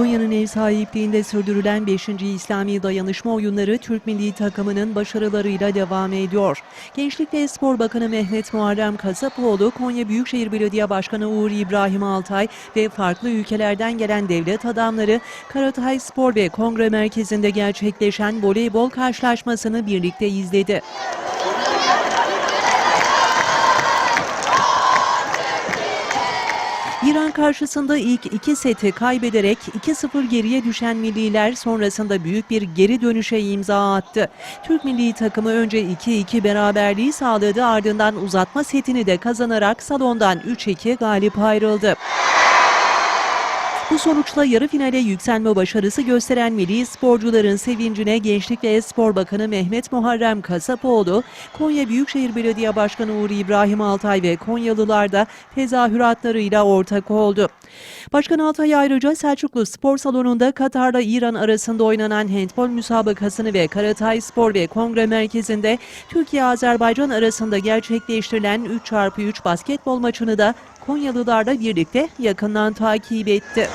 Konya'nın ev sahipliğinde sürdürülen 5. İslami Dayanışma Oyunları Türk milli takımının başarılarıyla devam ediyor. Gençlik ve Spor Bakanı Mehmet Muharrem Kasapoğlu, Konya Büyükşehir Belediye Başkanı Uğur İbrahim Altay ve farklı ülkelerden gelen devlet adamları Karatay Spor ve Kongre Merkezi'nde gerçekleşen voleybol karşılaşmasını birlikte izledi. İran karşısında ilk iki seti kaybederek 2-0 geriye düşen milliler sonrasında büyük bir geri dönüşe imza attı. Türk milli takımı önce 2-2 beraberliği sağladı ardından uzatma setini de kazanarak salondan 3-2 galip ayrıldı. Bu sonuçla yarı finale yükselme başarısı gösteren milli sporcuların sevincine Gençlik ve Spor Bakanı Mehmet Muharrem Kasapoğlu, Konya Büyükşehir Belediye Başkanı Uğur İbrahim Altay ve Konyalılar da tezahüratlarıyla ortak oldu. Başkan Altay ayrıca Selçuklu Spor Salonu'nda Katar'la İran arasında oynanan handbol müsabakasını ve Karatay Spor ve Kongre Merkezi'nde Türkiye-Azerbaycan arasında gerçekleştirilen 3x3 basketbol maçını da Konyalılarla birlikte yakından takip etti.